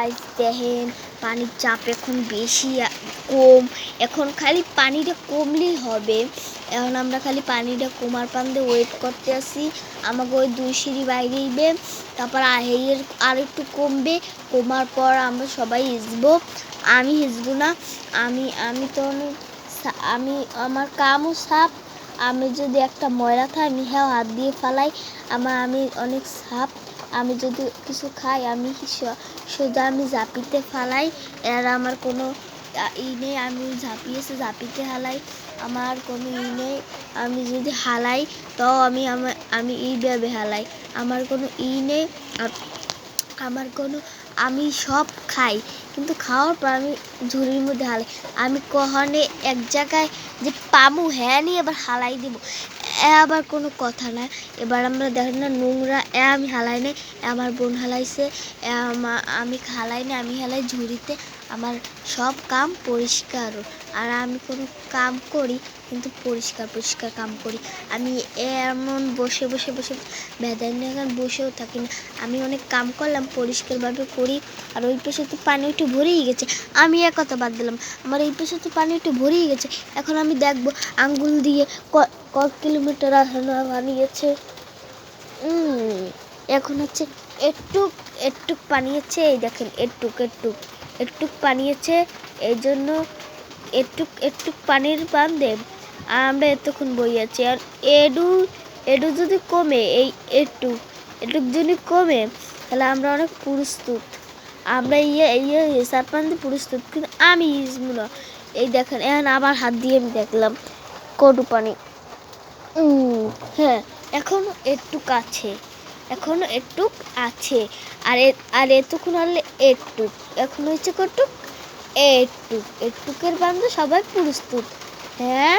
Guys দেখেন, পানির চাপ এখন বেশি, কম। এখন খালি পানিটা কমলেই হবে। এখন আমরা খালি পানিটা কমার পান্দে ওয়েট করতে আসি আমাকে ওই দুই সিঁড়ি বাইরেইবে তারপর আহের আর একটু কমবে। কমার পর আমরা সবাই হিসবো আমি হিসবো না। আমি আমি তো আমি, আমার কামও সাপ আমি যদি একটা ময়লা খাই আমি হ্যাঁ হাত দিয়ে ফালাই। আমার, আমি অনেক সাপ আমি যদি কিছু খাই, আমি সোজা আমি জাপিতে ফালাই? এর আমার কোনো ই নেই, আমি ঝাঁপিয়েছে ঝাঁপিতে হালাই। আমার কোনো ই নেই, আমি যদি হালাই তো আমি আমি এইভাবে হালাই। আমার কোনো ই নেই আমার কোনো, আমি সব খাই। কিন্তু খাওয়ার পর আমি ঝুড়ির মধ্যে হালাই। আমি কখনে এক জায়গায় যে পামু হ্যাঁ নিয়ে এবার হালাই দিব। এ আবার কোনো কথা না এবার আমরা দেখেন না, নোংরা, এ আমি হালাই নাই আমার বোন হালাইছে, এ আমা- হালাই না আমি হালাই ঝুড়িতে আমার সব কাম পরিষ্কার। আর আমি কোনো কাম করি, কিন্তু পরিষ্কার পরিষ্কার কাম করি। আমি এমন বসে বসে বসে বেদায় এখন বসেও থাকি না। আমি অনেক কাম করলাম, পরিষ্কারভাবে করি, আর ওই পাশে তো পানি একটু ভরেই গেছে। আমি এক কথা বাদ দিলাম, আমার এই পাশে তো পানি একটু ভরেই গেছে। এখন আমি দেখব, আঙ্গুল দিয়ে ক- কত কিলোমিটার আসানো বানিয়েছে। এখন হচ্ছে একটুক একটুক পানিয়েছে এই দেখেন, একটুক একটুক। একটুক পানিয়েছে এই জন্য একটুক একটুক পানির পান বান্ধে আমরা এতক্ষণ বই আছি। আর এডু এডু যদি কমে, এই একটু, একটুক যদি কমে, তাহলে আমরা অনেক প্রস্তুত। আমরা ইয়ে ইয়ে হিসাব পান্তে প্রস্তুত। কিন্তু আমি না এই দেখেন, এখন আবার হাত দিয়ে আমি দেখলাম কটু পানি। হ্যাঁ এখন একটু আছে। এখনও এটুক আছে। আর আর এতক্ষণ হলে এটুক। এখন হচ্ছে কটুক, এটুক। একটুকের বান্ধব সবাই প্রস্তুত হ্যাঁ?